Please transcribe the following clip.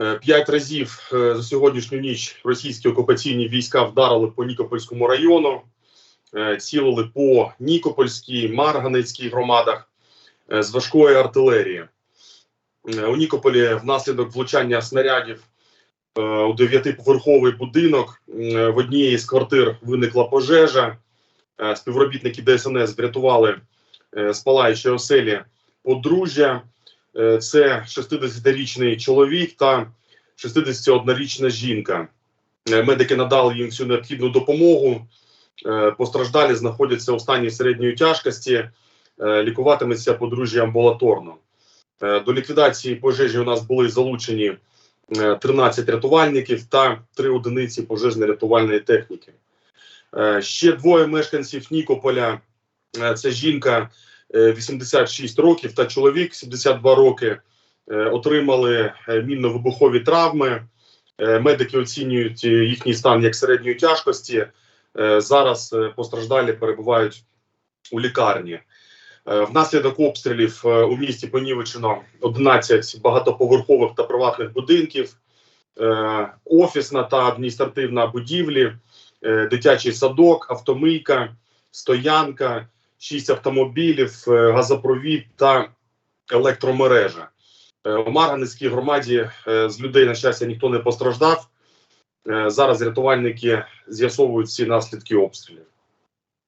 Е, П'ять разів е, за сьогоднішню ніч російські окупаційні війська вдарили по Нікопольському району, е, цілили по Нікопольській, Марганецькій громадах з важкої артилерії. У Нікополі внаслідок влучання снарядів у дев'ятиповерховий будинок в одній з квартир виникла пожежа. Співробітники ДСНС врятували з палаючої оселі подружжя. Е, Це 60-річний чоловік та 61-річна жінка. Е, Медики надали їм всю необхідну допомогу. Е, Постраждалі знаходяться у стані середньої тяжкості. Лікуватиметься подружжя амбулаторно. До ліквідації пожежі у нас були залучені е, 13 рятувальників та 3 одиниці пожежно-рятувальної техніки. Ще двоє мешканців Нікополя. Це жінка 86 років та чоловік 72 роки. е, Отримали е, мінно-вибухові травми. Е, Медики оцінюють е, їхній стан як середньої тяжкості. Е, Зараз е, постраждалі перебувають у лікарні. Е, Внаслідок обстрілів е, у місті понівечено 11 багатоповерхових та приватних будинків, е, офісна та адміністративна будівлі, е, дитячий садок, автомийка, стоянка, 6 автомобілів, е, газопровід та електромережа. Е, У Марганецькій громаді е, з людей, на щастя, ніхто не постраждав. Зараз рятувальники з'ясовують всі наслідки обстрілів.